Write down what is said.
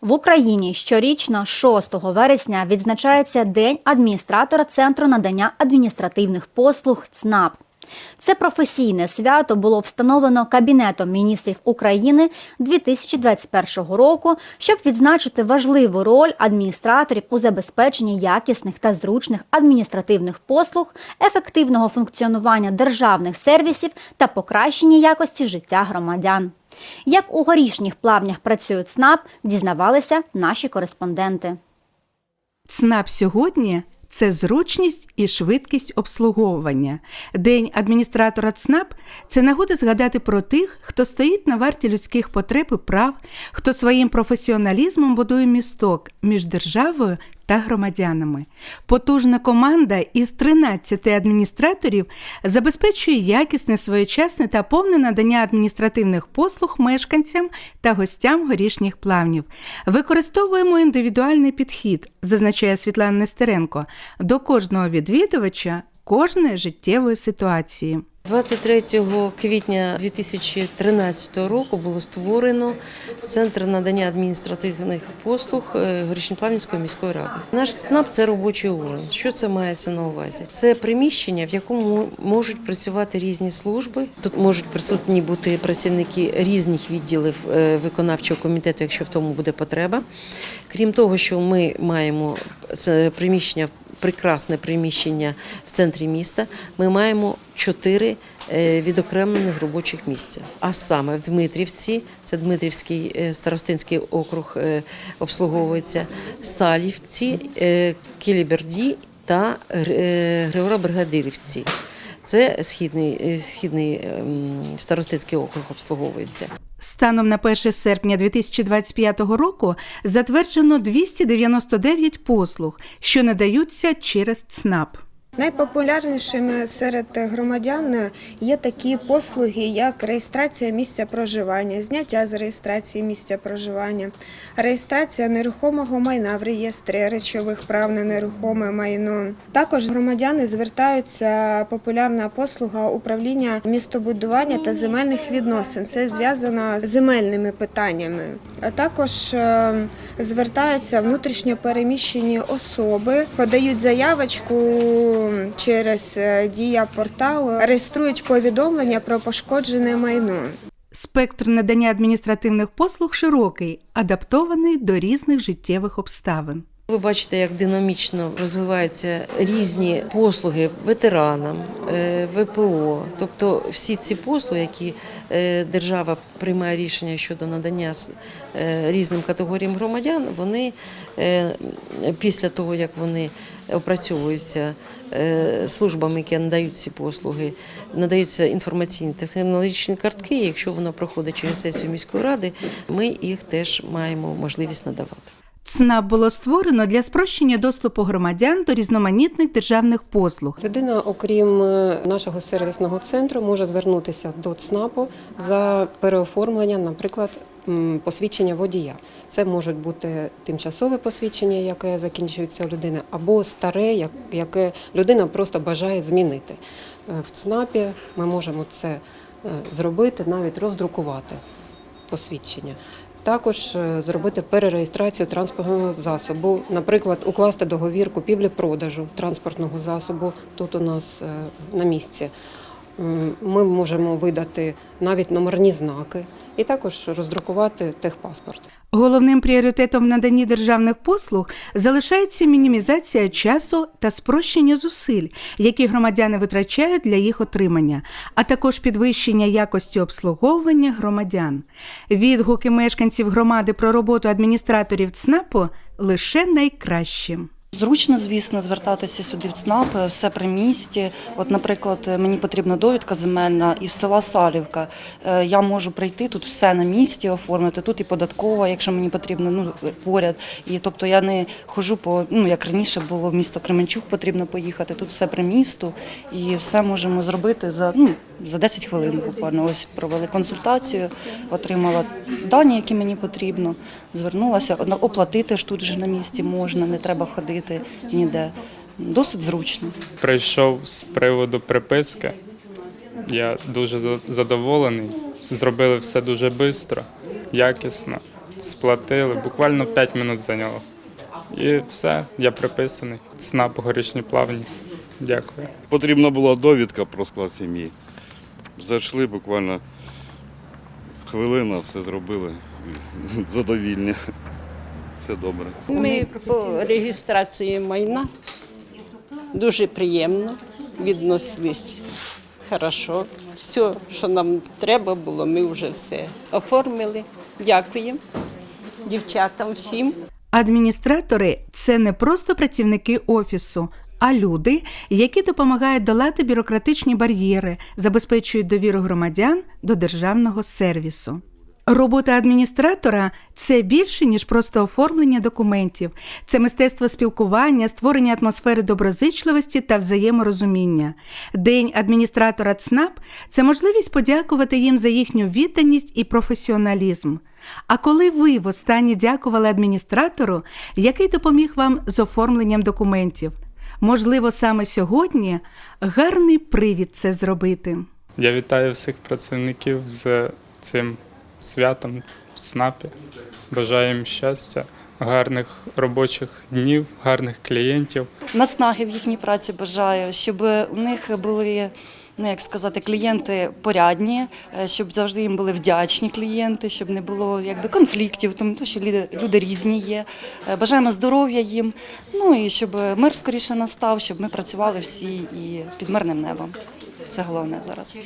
В Україні щорічно 6 вересня відзначається День адміністратора Центру надання адміністративних послуг ЦНАП. Це професійне свято було встановлено Кабінетом міністрів України 2021 року, щоб відзначити важливу роль адміністраторів у забезпеченні якісних та зручних адміністративних послуг, ефективного функціонування державних сервісів та покращенні якості життя громадян. Як у горішніх плавнях працює ЦНАП, дізнавалися наші кореспонденти. ЦНАП сьогодні це зручність і швидкість обслуговування. День адміністратора ЦНАП це нагода згадати про тих, хто стоїть на варті людських потреб і прав, хто своїм професіоналізмом будує місток між державою та громадянами. Потужна команда із 13 адміністраторів забезпечує якісне, своєчасне та повне надання адміністративних послуг мешканцям та гостям горішніх плавнів. Використовуємо індивідуальний підхід, зазначає Світлана Нестеренко, до кожного відвідувача кожної життєвої ситуації. 23 квітня 2013 року було створено Центр надання адміністративних послуг е, Горішньоплавнівської міської ради. Наш ЦНАП – це робочий орган. Що це мається на увазі? Це приміщення, в якому можуть працювати різні служби. Тут можуть присутні бути працівники різних відділів е, виконавчого комітету, якщо в тому буде потреба. Крім того, що ми маємо це приміщення прекрасне приміщення в центрі міста. Ми маємо чотири е, відокремлених робочих місця. А саме в Дмитрівці, це Дмитрівський старостинський округ обслуговується, Салівці, Кіліберді та Григоро-Бригадирівці. Це східний, східний старостинський округ обслуговується. Станом на 1 серпня 2025 року затверджено 299 послуг, що надаються через ЦНАП. Найпопулярнішими серед громадян є такі послуги, як реєстрація місця проживання, зняття з реєстрації місця проживання, реєстрація нерухомого майна в реєстрі речових прав на нерухоме майно. Також громадяни звертаються популярна послуга управління містобудування та земельних відносин. Це зв'язано з земельними питаннями. А також е, звертаються внутрішньо переміщені особи, подають заявочку через е, дія портал, реєструють повідомлення про пошкоджене майно. Спектр надання адміністративних послуг широкий, адаптований до різних життєвих обставин. Ви бачите, як динамічно розвиваються різні послуги ветеранам, е, ВПО. Тобто всі ці послуги, які е, держава приймає рішення щодо надання е, різним категоріям громадян, вони після того, як вони опрацьовуються службами, які надають ці послуги, надаються інформаційні технологічні картки. Якщо воно проходить через сесію міської ради, ми їх теж маємо можливість надавати. ЦНАП було створено для спрощення доступу громадян до різноманітних державних послуг. Людина, окрім е, нашого сервісного центру, може звернутися до ЦНАПу за переоформленням, наприклад, посвідчення водія. Це може бути тимчасове посвідчення, яке закінчується у людини, або старе, яке людина просто бажає змінити. Е, В ЦНАПі ми можемо це е, зробити, навіть роздрукувати посвідчення. Також е, зробити перереєстрацію транспортного засобу, наприклад, укласти договір купівлі-продажу транспортного засобу тут у нас е, на місці. Ми можемо видати навіть номерні знаки і також роздрукувати техпаспорт. Головним пріоритетом в наданні державних послуг залишається мінімізація часу та спрощення зусиль, які громадяни витрачають для їх отримання, а також підвищення якості обслуговування громадян. Відгуки мешканців громади про роботу адміністраторів ЦНАПу лише найкращі. Зручно, звісно, звертатися сюди в ЦНАП, все при місті. От, наприклад, мені потрібна довідка земельна із села Салівка. Е, Я можу прийти тут все на місці, оформити. Тут і податкова, якщо мені потрібно, ну поряд. І тобто я не ходжу по ну як раніше було в місто Кременчук, потрібно поїхати. Тут все при місту, і все можемо зробити за ну за 10 хвилин. Буквально ось провели консультацію, отримала дані, які мені потрібно. Звернулася, оплатити ж тут же на місці можна, не треба ходити ніде. Досить зручно. прийшов з приводу приписки. Я дуже задоволений. Зробили все дуже швидко, якісно. сплатили, буквально 5 минут зайняло. І все, я приписаний. ЦНАП горішні плавні. Дякую. Потрібна була довідка про склад сім'ї. Зайшли буквально хвилина, все зробили. Задовільні. Все добре. Ми по реєстрації майна дуже приємно відносились. Хорошо. Все, що нам треба було, ми вже все оформили. Дякуємо дівчатам всім. Адміністратори це не просто працівники офісу, а люди, які допомагають долати бюрократичні бар'єри, забезпечують довіру громадян до державного сервісу. Робота адміністратора це більше, ніж просто оформлення документів. Це мистецтво спілкування, створення атмосфери доброзичливості та взаєморозуміння. День адміністратора ЦНАП це можливість подякувати їм за їхню відданість і професіоналізм. А коли ви востаннє дякували адміністратору, який допоміг вам з оформленням документів? Можливо, саме сьогодні гарний привід це зробити. Я вітаю всіх працівників з цим святом в СНАПі. Бажаю їм щастя, гарних робочих днів, гарних клієнтів. Наснаги в їхній праці бажаю, щоб у них були. Ну, як сказати, клієнти порядні, е, щоб завжди їм були вдячні клієнти, щоб не було якби конфліктів, тому що люди, люди різні є. Е, Бажаємо здоров'я їм, ну і щоб мир скоріше настав, щоб ми працювали всі і під мирним небом. Це головне зараз.